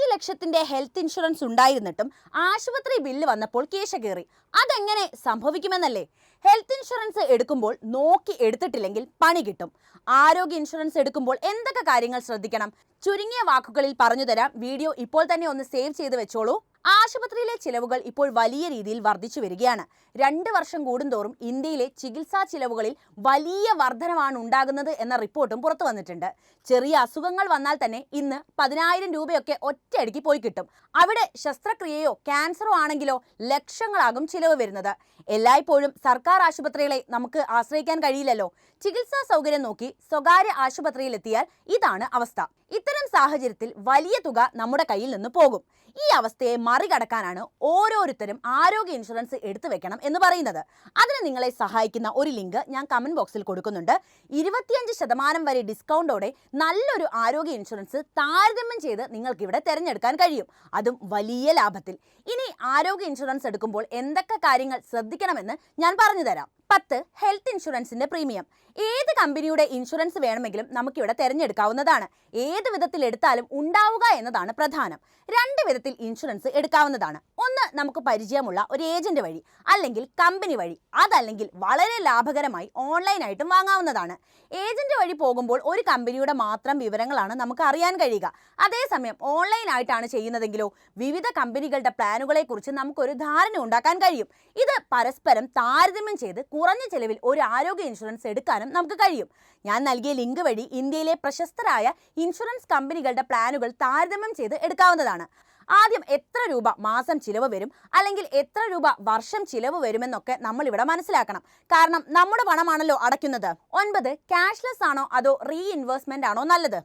അഞ്ചു ലക്ഷത്തിന്റെ health insurance ഉണ്ടായിരുന്നിട്ടും ആശുപത്രി ബില്ല് വന്നപ്പോൾ കേശ കയറി. അതെങ്ങനെ സംഭവിക്കുമെന്നല്ലേ? ഹെൽത്ത് ഇൻഷുറൻസ് എടുക്കുമ്പോൾ നോക്കി എടുത്തിട്ടില്ലെങ്കിൽ പണി കിട്ടും. ആരോഗ്യ ഇൻഷുറൻസ് എടുക്കുമ്പോൾ എന്തൊക്കെ കാര്യങ്ങൾ ശ്രദ്ധിക്കണം? ചുരുങ്ങിയ വാക്കുകളിൽ പറഞ്ഞു തരാം. വീഡിയോ ഇപ്പോൾ തന്നെ ഒന്ന് സേവ് ചെയ്ത് വെച്ചോളൂ. ആശുപത്രിയിലെ ചിലവുകൾ ഇപ്പോൾ വലിയ രീതിയിൽ വർദ്ധിച്ചു വരികയാണ്. രണ്ട് വർഷം കൂടുന്തോറും ഇന്ത്യയിലെ ചികിത്സാ ചിലവുകളിൽ വലിയ വർധനമാണ് ഉണ്ടാകുന്നത് എന്ന റിപ്പോർട്ടും പുറത്തു വന്നിട്ടുണ്ട്. ചെറിയ അസുഖങ്ങൾ വന്നാൽ തന്നെ ഇന്ന് പതിനായിരം രൂപയൊക്കെ ഒറ്റയടിക്ക് പോയി കിട്ടും. അവിടെ ശസ്ത്രക്രിയയോ ക്യാൻസറോ ആണെങ്കിലോ ലക്ഷങ്ങളാകും ചിലവ് വരുന്നത്. എല്ലായ്പ്പോഴും സർക്കാർ ആശുപത്രികളെ നമുക്ക് ആശ്രയിക്കാൻ കഴിയില്ലല്ലോ. ചികിത്സാ സൗകര്യം നോക്കി സ്വകാര്യ ആശുപത്രിയിലെത്തിയാൽ ഇതാണ് അവസ്ഥ. ഇത്തരം സാഹചര്യത്തിൽ വലിയ തുക നമ്മുടെ കയ്യിൽ നിന്ന് പോകും. ഈ അവസ്ഥയെ മറികടക്കാനാണ് ഓരോരുത്തരും ആരോഗ്യ ഇൻഷുറൻസ് എടുത്തു വെക്കണം എന്ന് പറയുന്നത്. അതിന് നിങ്ങളെ സഹായിക്കുന്ന ഒരു ലിങ്ക് ഞാൻ കമന്റ് ബോക്സിൽ കൊടുക്കുന്നുണ്ട്. ഇരുപത്തിയഞ്ച് ശതമാനം വരെ ഡിസ്കൗണ്ടോടെ നല്ലൊരു ആരോഗ്യ ഇൻഷുറൻസ് താരതമ്യം ചെയ്ത് നിങ്ങൾക്ക് ഇവിടെ തിരഞ്ഞെടുക്കാൻ കഴിയും. അതും വലിയ ലാഭത്തിൽ. ഇനി ആരോഗ്യ ഇൻഷുറൻസ് എടുക്കുമ്പോൾ എന്തൊക്കെ കാര്യങ്ങൾ ശ്രദ്ധിക്കണമെന്ന് ഞാൻ പറഞ്ഞു തരാം പത്ത് ഹെൽത്ത് ഇൻഷുറൻസിന്റെ പ്രീമിയം. ഏത് കമ്പനിയുടെ ഇൻഷുറൻസ് വേണമെങ്കിലും നമുക്കിവിടെ തിരഞ്ഞെടുക്കാവുന്നതാണ്. ഏത് വിധത്തിൽ എടുത്താലും ഉണ്ടാവുക എന്നതാണ് പ്രധാനം. രണ്ട് വിധത്തിൽ ഇൻഷുറൻസ് എടുക്കാവുന്നതാണ്. ഒന്ന് നമുക്ക് പരിചയമുള്ള ഒരു ഏജന്റ് വഴി അല്ലെങ്കിൽ കമ്പനി വഴി അതല്ലെങ്കിൽ വളരെ ലാഭകരമായി ഓൺലൈനായിട്ടും വാങ്ങാവുന്നതാണ്. ഏജന്റ് വഴി പോകുമ്പോൾ ഒരു കമ്പനിയുടെ മാത്രം വിവരങ്ങളാണ് നമുക്ക് അറിയാൻ കഴിയുക. അതേസമയം ഓൺലൈനായിട്ടാണ് ചെയ്യുന്നതെങ്കിലോ വിവിധ കമ്പനികളുടെ പ്ലാനുകളെ കുറിച്ച് നമുക്കൊരു ധാരണ ഉണ്ടാക്കാൻ കഴിയും. ഇത് പരസ്പരം താരതമ്യം ചെയ്ത് കുറഞ്ഞ ചെലവിൽ ഒരു ആരോഗ്യ ഇൻഷുറൻസ് എടുക്കാനും നമുക്ക് കഴിയും. ഞാൻ നൽകിയ ലിങ്ക് വഴി ഇന്ത്യയിലെ പ്രശസ്തരായ ഇൻഷുറൻസ് കമ്പനികളുടെ പ്ലാനുകൾ താരതമ്യം ചെയ്ത് എടുക്കാവുന്നതാണ്. ആദ്യം എത്ര രൂപ മാസം ചിലവ് വരും അല്ലെങ്കിൽ എത്ര രൂപ വർഷം ചിലവ് വരുമെന്നൊക്കെ നമ്മൾ ഇവിടെ മനസ്സിലാക്കണം. കാരണം നമ്മുടെ പണമാണല്ലോ അടയ്ക്കുന്നത്. ഒൻപത് ക്യാഷ്ലെസ് ആണോ അതോ റീ ഇൻവെസ്റ്റ്മെന്റ് ആണോ നല്ലത്?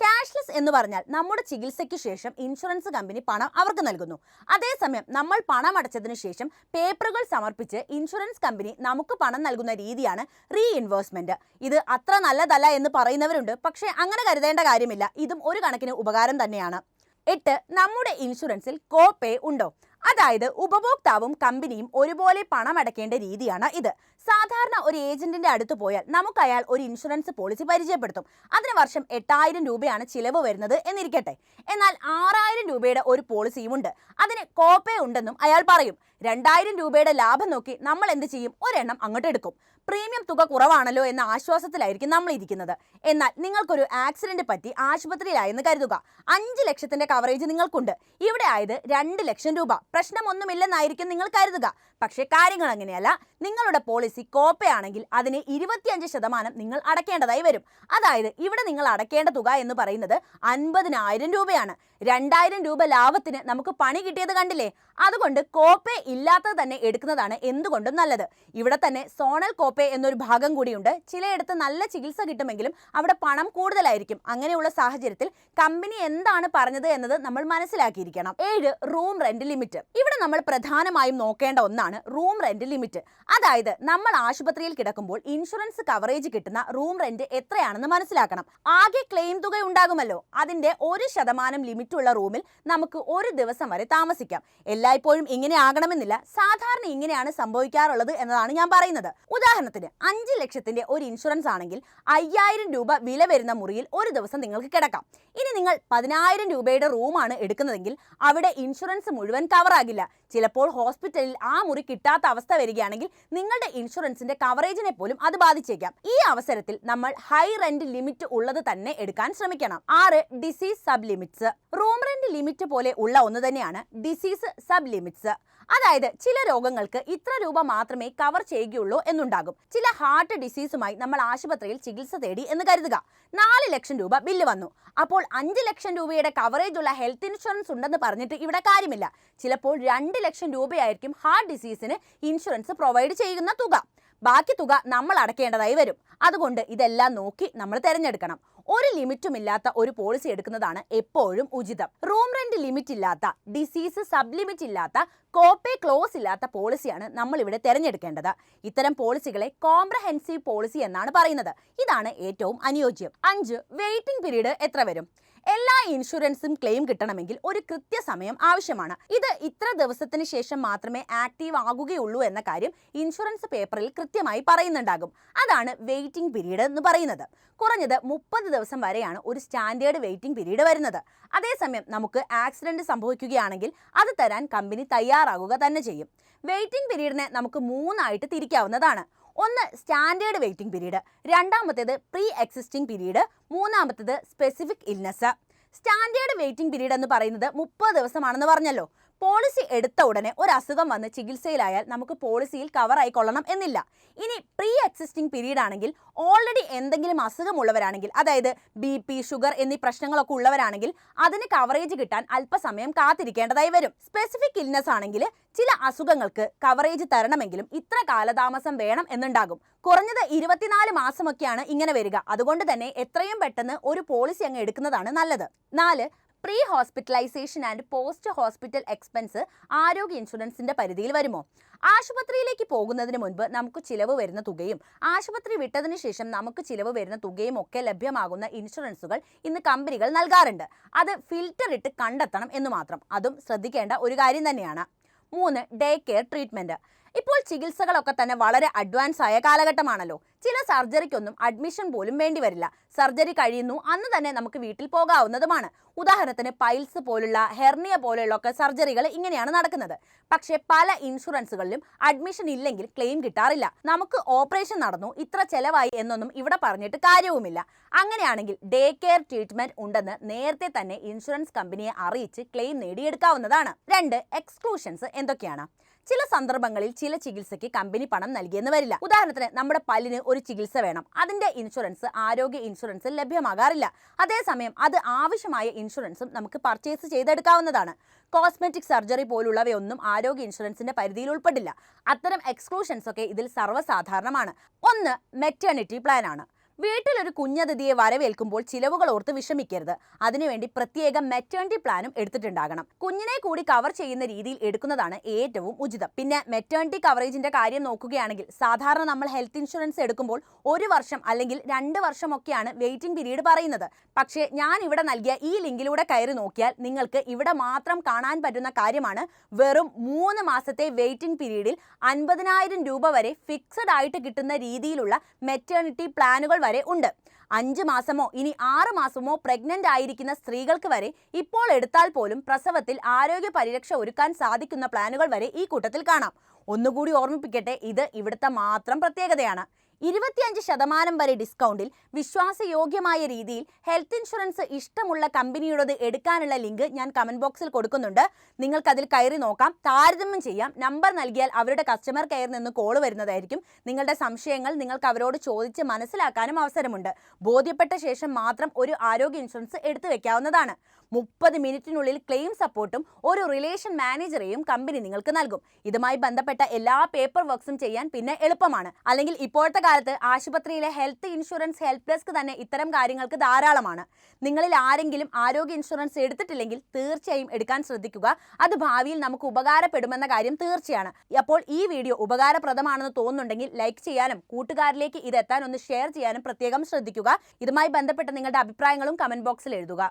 ക്യാഷ്ലെസ് എന്ന് പറഞ്ഞാൽ നമ്മുടെ ചികിത്സയ്ക്ക് ശേഷം ഇൻഷുറൻസ് കമ്പനി പണം അവർക്ക് നൽകുന്നു. അതേസമയം നമ്മൾ പണം അടച്ചതിന് ശേഷം പേപ്പറുകൾ സമർപ്പിച്ച് ഇൻഷുറൻസ് കമ്പനി നമുക്ക് പണം നൽകുന്ന രീതിയാണ് റീ ഇൻവേഴ്സ്മെന്റ് ഇത് അത്ര നല്ലതല്ല എന്ന് പറയുന്നവരുണ്ട്. പക്ഷേ അങ്ങനെ കരുതേണ്ട കാര്യമില്ല. ഇതും ഒരു കണക്കിന് ഉപകാരം തന്നെയാണ്. എട്ട് നമ്മുടെ ഇൻഷുറൻസിൽ കോപേ ഉണ്ടോ? അതായത് ഉപഭോക്താവും കമ്പനിയും ഒരുപോലെ പണം അടയ്ക്കേണ്ട രീതിയാണ് ഇത്. സാധാരണ ഒരു ഏജന്റിന്റെ അടുത്ത് പോയാൽ നമുക്ക് അയാൾ ഒരു ഇൻഷുറൻസ് പോളിസി പരിചയപ്പെടുത്തും. അതിന് വർഷം എട്ടായിരം രൂപയാണ് ചിലവ് വരുന്നത് എന്നിരിക്കട്ടെ. എന്നാൽ ആറായിരം രൂപയുടെ ഒരു പോളിസിയും ഉണ്ട്. അതിന് കോപ്പേ ഉണ്ടെന്നും അയാൾ പറയും. രണ്ടായിരം രൂപയുടെ ലാഭം നോക്കി നമ്മൾ എന്ത് ചെയ്യും? ഒരെണ്ണം അങ്ങോട്ട് എടുക്കും. പ്രീമിയം തുക കുറവാണല്ലോ എന്ന ആശ്വാസത്തിലായിരിക്കും നമ്മൾ ഇരിക്കുന്നത് എന്നാൽ നിങ്ങൾക്കൊരു ആക്സിഡന്റ് പറ്റി ആശുപത്രിയിലായെന്ന് കരുതുക. അഞ്ച് ലക്ഷത്തിന്റെ കവറേജ് നിങ്ങൾക്കുണ്ട്. ഇവിടെ ആയത് രണ്ട് ലക്ഷം രൂപ. പ്രശ്നമൊന്നുമില്ലെന്നായിരിക്കും നിങ്ങൾ കരുതുക. പക്ഷേ കാര്യങ്ങൾ അങ്ങനെയല്ല. നിങ്ങളുടെ പോളിസി കോപ്പയാണെങ്കിൽ അതിന് ഇരുപത്തിയഞ്ച് ശതമാനം നിങ്ങൾ അടയ്ക്കേണ്ടതായി വരും. അതായത് ഇവിടെ നിങ്ങൾ അടയ്ക്കേണ്ട തുക എന്ന് പറയുന്നത് അൻപതിനായിരം രൂപയാണ്. രണ്ടായിരം രൂപ ലാഭത്തിന് നമുക്ക് പണി കിട്ടിയത് കണ്ടില്ലേ? അതുകൊണ്ട് കോപ്പേ ഇല്ലാത്തത് തന്നെ എടുക്കുന്നതാണ് എന്തുകൊണ്ടും നല്ലത്. ഇവിടെ തന്നെ സോണൽ കോപ്പേ എന്നൊരു ഭാഗം കൂടിയുണ്ട്. ചിലയിടത്ത് നല്ല ചികിത്സ കിട്ടുമെങ്കിലും അവിടെ പണം കൂടുതലായിരിക്കും. അങ്ങനെയുള്ള സാഹചര്യത്തിൽ കമ്പനി എന്താണ് പറഞ്ഞത് എന്നത് നമ്മൾ മനസ്സിലാക്കിയിരിക്കണം. ഏഴ് റൂം റെന്റ് ലിമിറ്റ്. ഇവിടെ നമ്മൾ പ്രധാനമായും നോക്കേണ്ട ഒന്നാണ് റൂം റെന്റ് ലിമിറ്റ്. അതായത് നമ്മൾ ആശുപത്രിയിൽ കിടക്കുമ്പോൾ ഇൻഷുറൻസ് കവറേജ് കിട്ടുന്ന റൂം റെന്റ് എത്രയാണെന്ന് മനസ്സിലാക്കണം. ആകെ ക്ലെയിം തുക ഉണ്ടാകുമല്ലോ. അതിന്റെ ഒരു ശതമാനം ലിമിറ്റുള്ള റൂമിൽ നമുക്ക് ഒരു ദിവസം വരെ താമസിക്കാം. എല്ലായ്പ്പോഴും ഇങ്ങനെ ആകണമെന്നില്ല. സാധാരണ ഇങ്ങനെയാണ് സംഭവിക്കാറുള്ളത് എന്നതാണ് ഞാൻ പറയുന്നത്. ഉദാഹരണത്തിന് അഞ്ച് ലക്ഷത്തിന്റെ ഒരു ഇൻഷുറൻസ് ആണെങ്കിൽ അയ്യായിരം രൂപ വില വരുന്ന മുറിയിൽ ഒരു ദിവസം നിങ്ങൾക്ക് കിടക്കാം. ഇനി നിങ്ങൾ പതിനായിരം രൂപയുടെ റൂമാണ് എടുക്കുന്നതെങ്കിൽ അവിടെ ഇൻഷുറൻസ് മുഴുവൻ കവറാകില്ല ചിലപ്പോൾ ഹോസ്പിറ്റലിൽ ആ മുറി കിട്ടാത്ത അവസ്ഥ വരികയാണെങ്കിൽ നിങ്ങളുടെ ഇൻഷുറൻസിന്റെ കവറേജിനെ പോലും അത് ബാധിച്ചേക്കാം. ഈ അവസരത്തിൽ നമ്മൾ ഹൈ റെന്റ് ലിമിറ്റ് ഉള്ളത് തന്നെ എടുക്കാൻ ശ്രമിക്കണം. ആറ് disease sub limits room rent limit പോലെ ഉള്ള ഒന്ന് തന്നെയാണ് ഡിസീസ് സബ് ലിമിറ്റ്സ് അതായത് ചില രോഗങ്ങൾക്ക് ഇത്ര രൂപ മാത്രമേ കവർ ചെയ്യുകയുള്ളൂ എന്നുണ്ടാകും. ചില ഹാർട്ട് ഡിസീസുമായി നമ്മൾ ആശുപത്രിയിൽ ചികിത്സ തേടി എന്ന് കരുതുക. നാല് ലക്ഷം രൂപ ബില്ല് വന്നു. അപ്പോൾ അഞ്ച് ലക്ഷം രൂപയുടെ കവറേജ് ഉള്ള ഹെൽത്ത് ഇൻഷുറൻസ് ഉണ്ടെന്ന് പറഞ്ഞിട്ട് ഇവിടെ കാര്യമില്ല. ചിലപ്പോൾ രണ്ട് ലക്ഷം രൂപയായിരിക്കും ഹാർട്ട് ഡിസീസിന് ഇൻഷുറൻസ് പ്രൊവൈഡ് ചെയ്യുന്ന തുക. ബാക്കി തുക നമ്മൾ അടയ്ക്കേണ്ടതായി വരും. അതുകൊണ്ട് ഇതെല്ലാം നോക്കി നമ്മൾ തിരഞ്ഞെടുക്കണം. ഒരു ലിമിറ്റും ഇല്ലാത്ത ഒരു പോളിസി എടുക്കുന്നതാണ് എപ്പോഴും ഉചിതം. റൂം റെന്റ് ലിമിറ്റ് ഇല്ലാത്ത ഡിസീസ് സബ് ലിമിറ്റ് ഇല്ലാത്ത കോപ്പേ ക്ലോസ് ഇല്ലാത്ത പോളിസിയാണ് നമ്മൾ ഇവിടെ തിരഞ്ഞെടുക്കേണ്ടത്. ഇത്തരം പോളിസികളെ കോംപ്രഹെൻസീവ് പോളിസി എന്നാണ് പറയുന്നത്. ഇതാണ് ഏറ്റവും അനുയോജ്യം. അഞ്ച് വെയിറ്റിംഗ് പീരീഡ് എത്ര വരും? എല്ലാ ഇൻഷുറൻസും ക്ലെയിം കിട്ടണമെങ്കിൽ ഒരു കൃത്യസമയം ആവശ്യമാണ്. ഇത് ഇത്ര ദിവസത്തിന് ശേഷം മാത്രമേ ആക്റ്റീവ് ആകുകയുള്ളൂ എന്ന കാര്യം ഇൻഷുറൻസ് പേപ്പറിൽ കൃത്യമായി പറയുന്നുണ്ടാകും. അതാണ് വെയിറ്റിംഗ് പീരീഡ് എന്ന് പറയുന്നത്. കുറഞ്ഞത് മുപ്പത് ദിവസം വരെയാണ് ഒരു സ്റ്റാൻഡേർഡ് വെയിറ്റിംഗ് പീരീഡ് വരുന്നത്. അതേസമയം നമുക്ക് ആക്സിഡന്റ് സംഭവിക്കുകയാണെങ്കിൽ അത് തരാൻ കമ്പനി തയ്യാറാകുക തന്നെ ചെയ്യും. വെയിറ്റിംഗ് പീരീഡിനെ നമുക്ക് മൂന്നായിട്ട് തിരിക്കാവുന്നതാണ്. ഒന്ന് സ്റ്റാൻഡേർഡ് വെയിറ്റിംഗ് പീരീഡ് രണ്ടാമത്തേത് പ്രീ എക്സിസ്റ്റിംഗ് പീരീഡ് മൂന്നാമത്തേത് specific illness standard waiting period എന്ന് പറയുന്നത് മുപ്പത് ദിവസമാണെന്ന് പറഞ്ഞല്ലോ. പോളിസി എടുത്ത ഉടനെ ഒരു അസുഖം വന്ന് ചികിത്സയിലായാൽ നമുക്ക് പോളിസിയിൽ കവർ ആയിക്കൊള്ളണം എന്നില്ല. ഇനി പ്രീ എക്സിസ്റ്റിംഗ് പീരീഡ് ആണെങ്കിൽ ഓൾറെഡി എന്തെങ്കിലും അസുഖമുള്ളവരാണെങ്കിൽ അതായത് ബി പി ഷുഗർ എന്നീ പ്രശ്നങ്ങളൊക്കെ ഉള്ളവരാണെങ്കിൽ അതിന് കവറേജ് കിട്ടാൻ അല്പസമയം കാത്തിരിക്കേണ്ടതായി വരും. സ്പെസിഫിക് ഇൽനെസ് ആണെങ്കിൽ ചില അസുഖങ്ങൾക്ക് കവറേജ് തരണമെങ്കിലും ഇത്ര കാലതാമസം വേണം എന്നുണ്ടാകും. കുറഞ്ഞത് ഇരുപത്തിനാല് മാസമൊക്കെയാണ് ഇങ്ങനെ വരിക. അതുകൊണ്ട് തന്നെ എത്രയും പെട്ടെന്ന് ഒരു പോളിസി അങ്ങ് എടുക്കുന്നതാണ് നല്ലത്. നാല് pre hospitalisation and post hospital expense ആരോഗ്യ ഇൻഷുറൻസിന്റെ പരിധിയിൽ വരുമോ? ആശുപത്രിയിലേക്ക് പോകുന്നതിന് മുൻപ് നമുക്ക് ചിലവ് വരുന്ന തുകയും ആശുപത്രി വിട്ടതിന് ശേഷം നമുക്ക് ചിലവ് വരുന്ന തുകയും ഒക്കെ ലഭ്യമാകുന്ന ഇൻഷുറൻസുകൾ ഇന്ന് കമ്പനികൾ നൽകാറുണ്ട്. അത് ഫിൽറ്റർ ഇട്ട് കണ്ടെത്തണം എന്ന് മാത്രം. അതും ശ്രദ്ധിക്കേണ്ട ഒരു കാര്യം തന്നെയാണ്. മൂന്ന് ഡേ കെയർ ട്രീറ്റ്മെന്റ്. ഇപ്പോൾ ചികിത്സകളൊക്കെ തന്നെ വളരെ അഡ്വാൻസ് ആയ കാലഘട്ടമാണല്ലോ. ചില സർജറിക്കൊന്നും അഡ്മിഷൻ പോലും വേണ്ടി വരില്ല. സർജറി കഴിയുന്നു അന്ന് തന്നെ നമുക്ക് വീട്ടിൽ പോകാവുന്നതുമാണ്. ഉദാഹരണത്തിന് പൈൽസ് പോലുള്ള ഹെർണിയ പോലെയുള്ള ഒക്കെ സർജറികൾ ഇങ്ങനെയാണ് നടക്കുന്നത്. പക്ഷേ പല ഇൻഷുറൻസുകളിലും അഡ്മിഷൻ ഇല്ലെങ്കിൽ ക്ലെയിം കിട്ടാറില്ല. നമുക്ക് ഓപ്പറേഷൻ നടന്നു ഇത്ര ചെലവായി എന്നൊന്നും ഇവിടെ പറഞ്ഞിട്ട് കാര്യവുമില്ല. അങ്ങനെയാണെങ്കിൽ ഡേ കെയർ ട്രീറ്റ്മെന്റ് ഉണ്ടെന്ന് നേരത്തെ തന്നെ ഇൻഷുറൻസ് കമ്പനിയെ അറിയിച്ച് ക്ലെയിം നേടിയെടുക്കാവുന്നതാണ്. രണ്ട് എക്സ്ക്ലൂഷൻസ് എന്തൊക്കെയാണ്? ചില സന്ദർഭങ്ങളിൽ ചില ചികിത്സയ്ക്ക് കമ്പനി പണം നൽകിയെന്ന് വരില്ല. ഉദാഹരണത്തിന് നമ്മുടെ പല്ലിന് ഒരു ചികിത്സ വേണം. അതിന്റെ ഇൻഷുറൻസ് ആരോഗ്യ ഇൻഷുറൻസ് ലഭ്യമാകാറില്ല. അതേസമയം അത് ആവശ്യമായ ഇൻഷുറൻസും നമുക്ക് പർച്ചേസ് ചെയ്തെടുക്കാവുന്നതാണ്. കോസ്മെറ്റിക് സർജറി പോലുള്ളവയൊന്നും ആരോഗ്യ ഇൻഷുറൻസിന്റെ പരിധിയിൽ ഉൾപ്പെടില്ല. അത്തരം എക്സ്ക്ലൂഷൻസ് ഒക്കെ ഇതിൽ സർവസാധാരണമാണ്. ഒന്ന് മെറ്റേണിറ്റി പ്ലാൻ ആണ്. വീട്ടിലൊരു കുഞ്ഞതിഥിയെ വരവേൽക്കുമ്പോൾ ചിലവുകൾ ഓർത്ത് വിഷമിക്കരുത്. അതിനുവേണ്ടി പ്രത്യേക മെറ്റേണിറ്റി പ്ലാനും എടുത്തിട്ടുണ്ടാകണം. കുഞ്ഞിനെ കൂടി കവർ ചെയ്യുന്ന രീതിയിൽ എടുക്കുന്നതാണ് ഏറ്റവും ഉചിതം. പിന്നെ മെറ്റേണിറ്റി കവറേജിന്റെ കാര്യം നോക്കുകയാണെങ്കിൽ സാധാരണ നമ്മൾ ഹെൽത്ത് ഇൻഷുറൻസ് എടുക്കുമ്പോൾ ഒരു വർഷം അല്ലെങ്കിൽ രണ്ട് വർഷമൊക്കെയാണ് വെയിറ്റിംഗ് പീരീഡ് പറയുന്നത്. പക്ഷേ ഞാൻ ഇവിടെ നൽകിയ ഈ ലിങ്കിലൂടെ കയറി നോക്കിയാൽ നിങ്ങൾക്ക് ഇവിടെ മാത്രം കാണാൻ പറ്റുന്ന കാര്യമാണ് വെറും മൂന്ന് മാസത്തെ വെയിറ്റിംഗ് പീരീഡിൽ അൻപതിനായിരം രൂപ വരെ ഫിക്സഡ് ആയിട്ട് കിട്ടുന്ന രീതിയിലുള്ള മെറ്റേണിറ്റി പ്ലാനുകൾ വരെ ഉണ്ട്. അഞ്ച് മാസമോ ഇനി ആറ് മാസമോ പ്രഗ്നന്റ് ആയിരിക്കുന്ന സ്ത്രീകൾക്ക് വരെ ഇപ്പോൾ എടുത്താൽ പോലും പ്രസവത്തിൽ ആരോഗ്യ പരിരക്ഷ ഒരുക്കാൻ സാധിക്കുന്ന പ്ലാനുകൾ വരെ ഈ കൂട്ടത്തിൽ കാണാം. ഒന്നുകൂടി ഓർമ്മിപ്പിക്കട്ടെ ഇത് ഇവിടുത്തെ മാത്രം പ്രത്യേകതയാണ്. ഇരുപത്തിയഞ്ച് ശതമാനം വരെ ഡിസ്കൗണ്ടിൽ വിശ്വാസയോഗ്യമായ രീതിയിൽ ഹെൽത്ത് ഇൻഷുറൻസ് ഇഷ്ടമുള്ള കമ്പനിയുടേത് എടുക്കാനുള്ള ലിങ്ക് ഞാൻ കമന്റ് ബോക്സിൽ കൊടുക്കുന്നുണ്ട്. നിങ്ങൾക്ക് അതിൽ കയറി നോക്കാം. താരതമ്യം ചെയ്യാം. നമ്പർ നൽകിയാൽ അവരുടെ കസ്റ്റമർ കെയറിൽ നിന്ന് കോൾ വരുന്നതായിരിക്കും. നിങ്ങളുടെ സംശയങ്ങൾ നിങ്ങൾക്ക് അവരോട് ചോദിച്ച് മനസ്സിലാക്കാനും അവസരമുണ്ട്. ബോധ്യപ്പെട്ട ശേഷം മാത്രം ഒരു ആരോഗ്യ ഇൻഷുറൻസ് എടുത്തു വെക്കാവുന്നതാണ്. മുപ്പത് മിനിറ്റിനുള്ളിൽ ക്ലെയിം സപ്പോർട്ടും ഒരു റിലേഷൻ മാനേജറെയും കമ്പനി നിങ്ങൾക്ക് നൽകും. ഇതുമായി ബന്ധപ്പെട്ട എല്ലാ പേപ്പർ വർക്ക്സും ചെയ്യാൻ പിന്നെ എളുപ്പമാണ്. അല്ലെങ്കിൽ ഇപ്പോഴത്തെ കാലത്ത് ആശുപത്രിയിലെ ഹെൽത്ത് ഇൻഷുറൻസ് ഹെൽപ്പ് ഡെസ്ക് തന്നെ ഇത്തരം കാര്യങ്ങൾക്ക് ധാരാളമാണ്. നിങ്ങളിൽ ആരെങ്കിലും ആരോഗ്യ ഇൻഷുറൻസ് എടുത്തിട്ടില്ലെങ്കിൽ തീർച്ചയായും എടുക്കാൻ ശ്രദ്ധിക്കുക. അത് ഭാവിയിൽ നമുക്ക് ഉപകാരപ്പെടുമെന്ന കാര്യം തീർച്ചയാണ്. അപ്പോൾ ഈ വീഡിയോ ഉപകാരപ്രദമാണെന്ന് തോന്നുന്നുണ്ടെങ്കിൽ ലൈക്ക് ചെയ്യാനും കൂട്ടുകാരിലേക്ക് ഇത് എത്താൻ ഒന്ന് ഷെയർ ചെയ്യാനും പ്രത്യേകം ശ്രദ്ധിക്കുക. ഇതുമായി ബന്ധപ്പെട്ട നിങ്ങളുടെ അഭിപ്രായങ്ങളും കമന്റ് ബോക്സിൽ എഴുതുക.